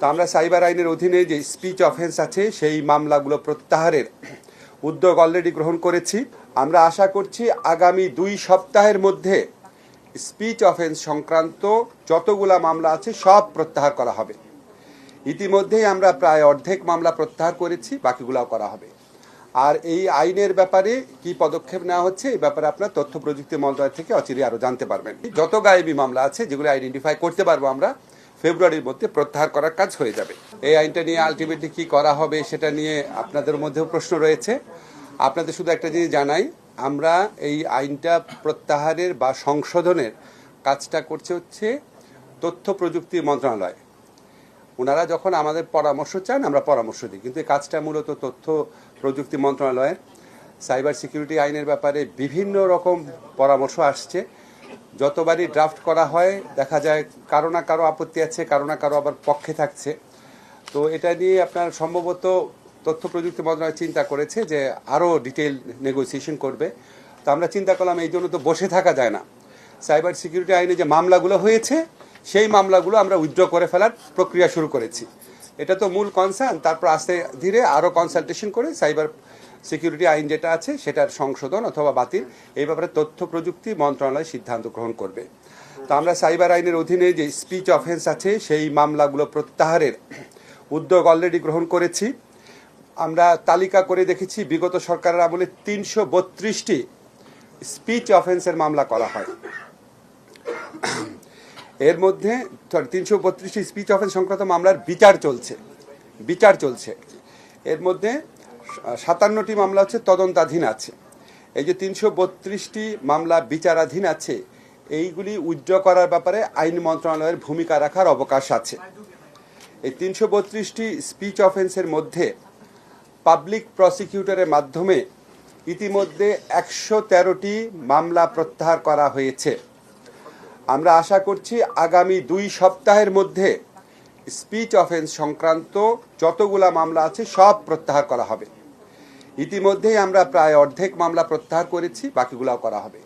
তো আমরা সাইবার আইনের অধীনে যে স্পিচ অফেন্স আছে, সেই মামলাগুলো প্রত্যাহারের উদ্যোগ অলরেডি গ্রহণ করেছি। আমরা আশা করছি আগামী দুই সপ্তাহের মধ্যে স্পিচ অফেন্স সংক্রান্ত যতগুলা মামলা আছে, সব প্রত্যাহার করা হবে। ইতিমধ্যেই আমরা প্রায় অর্ধেক মামলা প্রত্যাহার করেছি, বাকিগুলাও করা হবে। আর এই আইনের ব্যাপারে কি পদক্ষেপ নেওয়া হচ্ছে এই ব্যাপারে আপনার তথ্য প্রযুক্তি মন্ত্রণালয় থেকে অচিরে আরও জানতে পারবেন। যত গায়েবী মামলা আছে, যেগুলো আইডেন্টিফাই করতে পারব আমরা ফেব্রুয়ারির মধ্যে প্রত্যাহার করার কাজ হয়ে যাবে। এই আইনটা নিয়ে আলটিমেটলি কি করা হবে সেটা নিয়ে আপনাদের মধ্যেও প্রশ্ন রয়েছে। আপনাদের শুধু একটা জিনিস জানাই, আমরা এই আইনটা প্রত্যাহারের বা সংশোধনের কাজটা করছে হচ্ছে তথ্য প্রযুক্তি মন্ত্রণালয়। ওনারা যখন আমাদের পরামর্শ চান, আমরা পরামর্শ দিই। কিন্তু এই কাজটা মূলত তথ্য প্রযুক্তি মন্ত্রণালয়ের সাইবার সিকিউরিটি আইনের ব্যাপারে বিভিন্ন রকম পরামর্শ আসছে। যতবারই ড্রাফট করা হয়, দেখা যায় কারও না কারও আপত্তি আছে, কারও না কারও আবার পক্ষে থাকছে। তো এটা নিয়ে আপনার সম্ভবত তথ্য প্রযুক্তি মন্ত্রণালয় চিন্তা করেছে যে আরও ডিটেল নেগোসিয়েশন করবে। তো আমরা চিন্তা করলাম, এই জন্য তো বসে থাকা যায় না। সাইবার সিকিউরিটি আইনে যে মামলাগুলো হয়েছে, সেই মামলাগুলো আমরা উইথড্র করে ফেলার প্রক্রিয়া শুরু করেছি। এটা তো মূল কনসার্ন তারপর আস্তে ধীরে আরও কনসালটেশন করে সাইবার সিকিউরিটি আইন যেটা আছে সেটার সংশোধন অথবা বাতিল। এই ব্যাপারে তথ্য প্রযুক্তি মন্ত্রণালয় সিদ্ধান্ত গ্রহণ করবে। তো আমরা সাইবার আইনের অধীনে যে স্পিচ অফেন্স আছে, সেই মামলাগুলো প্রত্যাহারের উদ্যোগ অলরেডি গ্রহণ করেছি। আমরা তালিকা করে দেখেছি, বিগত সরকারের আমলে তিনশো বত্রিশটি স্পিচ অফেন্সের মামলা করা হয়। এর মধ্যে তিনশো বত্রিশটি স্পিচ অফেন্স সংক্রান্ত মামলার বিচার চলছে। বিচার চলছে। এর মধ্যে সাতান্নটি মামলা হচ্ছে, তদন্তাধীন আছে। এই যে তিনশো বত্রিশটি মামলা বিচারাধীন আছে, এইগুলি উইথড্র করার ব্যাপারে আইন মন্ত্রণালয়ের ভূমিকা রাখার অবকাশ আছে। এই তিনশো বত্রিশটি স্পিচ অফেন্সের মধ্যে পাবলিক প্রসিকিউটরের মাধ্যমে ইতিমধ্যে একশো তেরোটি মামলা প্রত্যাহার করা হয়েছে। আমরা আশা করছি আগামী দুই সপ্তাহের মধ্যে স্পিচ অফেন্স সংক্রান্ত যতগুলা মামলা আছে, সব প্রত্যাহার করা হবে। ইতিমধ্যেই আমরা প্রায় অর্ধেক মামলা প্রত্যাহার করেছি, বাকিগুলাও করা হবে।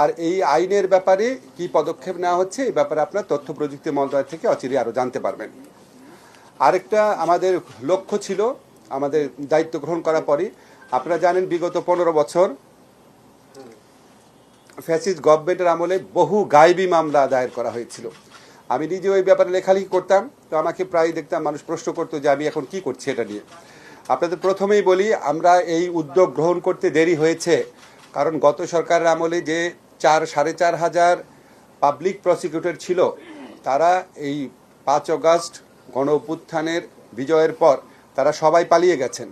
আর এই আইনের ব্যাপারে কি পদক্ষেপ নেওয়া হচ্ছে, এই ব্যাপারে আপনার তথ্য প্রযুক্তি মন্ত্রণালয় থেকে অচিরে আরও জানতে পারবেন। আরেকটা আমাদের লক্ষ্য ছিল, আমাদের দায়িত্ব গ্রহণ করার পরে আপনারা জানেন, বিগত পনেরো বছর ফ্যাসিস্ট গভর্নমেন্টের আমলে বহু গায়েবী মামলা দায়ের করা হয়েছিল। আমি নিজে ওই ব্যাপারে লেখালেখি করতাম, তো আমাকে প্রায় দেখতাম, মানুষ প্রশ্ন করতো যে আমি এখন কি করছি এটা নিয়ে। আপনাদের প্রথমেই বলি, আমরা এই উদ্যোগ গ্রহণ করতে দেরি হয়েছে, কারণ গত সরকারের আমলে যে চার, সাড়ে চার হাজার পাবলিক প্রসিকিউটর ছিল, তারা এই পাঁচ অগাস্ট গণ অভ্যুত্থানের বিজয়ের পর তারা সবাই পালিয়ে গেছেন।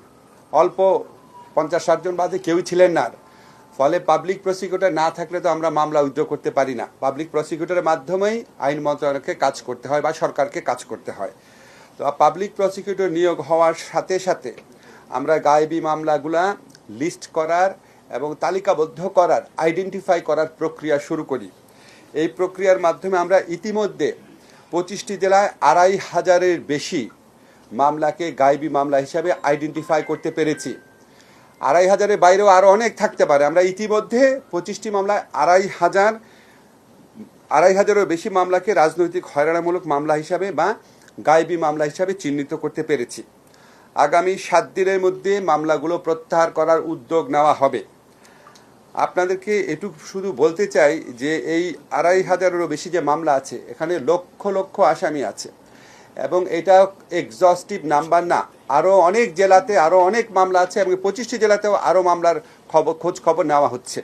অল্প পঞ্চাশ ষাটজন বাদে কেউই ছিলেন না ফলে পাবলিক প্রসিকিউটর না থাকলে তো আমরা মামলা উদ্যোগ করতে পারি না। পাবলিক প্রসিকিউটরের মাধ্যমেই আইন মন্ত্রণালয়কে কাজ করতে হয় বা সরকারকে কাজ করতে হয়। তো পাবলিক প্রসিকিউটর নিয়োগ হওয়ার সাথে সাথে আমরা গায়েবী মামলাগুলা লিস্ট করার এবং তালিকাবদ্ধ করার আইডেন্টিফাই করার প্রক্রিয়া শুরু করি। এই প্রক্রিয়ার মাধ্যমে আমরা ইতিমধ্যে পঁচিশটি জেলায় আড়াই হাজারের বেশি মামলাকে গায়েবী মামলা হিসাবে আইডেন্টিফাই করতে পেরেছি। আড়াই হাজারের বাইরেও আরও অনেক থাকতে পারে। আমরা ইতিমধ্যে পঁচিশটি মামলায় আড়াই হাজার, আড়াই হাজারেরও বেশি মামলাকে রাজনৈতিক হয়রানামূলক মামলা হিসাবে বা গায়েবী মামলা হিসাবে চিহ্নিত করতে পেরেছি। আগামী সাত দিনের মধ্যে মামলাগুলো প্রত্যাহার করার উদ্যোগ নেওয়া হবে। আপনাদেরকে এটুকু শুধু বলতে চাই যে এই আড়াই হাজারেরও বেশি যে মামলা আছে, এখানে লক্ষ লক্ষ আসামি আছে। এবং এটা এক্সস্টিভ নাম্বার না। আরও অনেক জেলাতে আরও অনেক মামলা আছে এবং পঁচিশটি জেলাতেও আরও মামলার খবর, খোঁজ খবর নেওয়া হচ্ছে।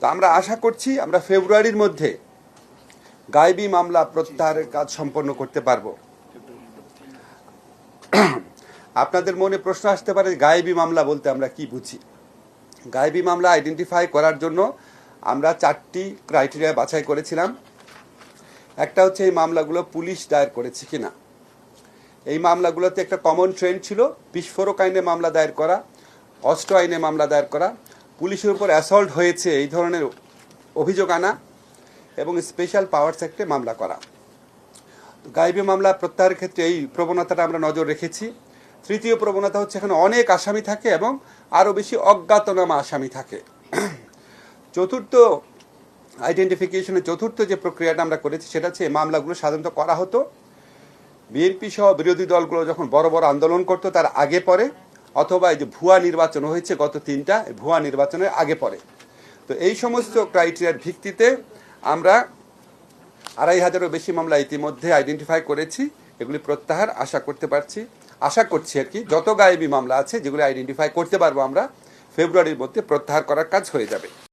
তো আমরা আশা করছি আমরা ফেব্রুয়ারির মধ্যে গায়েবী মামলা প্রত্যাহারের কাজ সম্পন্ন করতে পারব। আপনাদের মনে প্রশ্ন আসতে পারে, গায়েবী মামলা বলতে আমরা কি বুঝি? গায়েবী মামলা আইডেন্টিফাই করার জন্য আমরা চারটি ক্রাইটেরিয়া বাছাই করেছিলাম। একটা হচ্ছে এই মামলাগুলো পুলিশ দায়ের করেছে কিনা। এই মামলাগুলোতে একটা কমন ট্রেন্ড ছিল, বিস্ফোরক আইনে মামলা দায়ের করা, অস্ত্র আইনে মামলা দায়ের করা, পুলিশের উপর অ্যাসল্ট হয়েছে এই ধরনের অভিযোগ আনা এবং স্পেশাল পাওয়ার সেক্টে মামলা করা। গাইবী মামলা প্রত্যাহারের ক্ষেত্রে এই প্রবণতাটা আমরা নজর রেখেছি। তৃতীয় প্রবণতা হচ্ছে এখানে অনেক আসামি থাকে এবং আরও বেশি অজ্ঞাতনামা আসামি থাকে। চতুর্থ আইডেন্টিফিকেশনের চতুর্থ যে প্রক্রিয়াটা আমরা করেছি সেটা হচ্ছে মামলাগুলো সাধারণত করা হতো। বিএনপি সহ বিরোধী দলগুলো যখন বড় বড় আন্দোলন করতো তার আগে পরে, অথবা এই যে ভুয়া নির্বাচন হয়েছে গত তিনটা ভুয়া নির্বাচনের আগে পরে। তো এই সমস্ত ক্রাইটেরিয়ার ভিত্তিতে আমরা আড়াই হাজারও বেশি মামলা ইতিমধ্যে আইডেন্টিফাই করেছি, এগুলি প্রত্যাহার আশা করতে পারছি। আশা করছি আর কি, যত গায়েবী মামলা আছে, যেগুলি আইডেন্টিফাই করতে পারব আমরা, ফেব্রুয়ারির মধ্যে প্রত্যাহার করার কাজ হয়ে যাবে।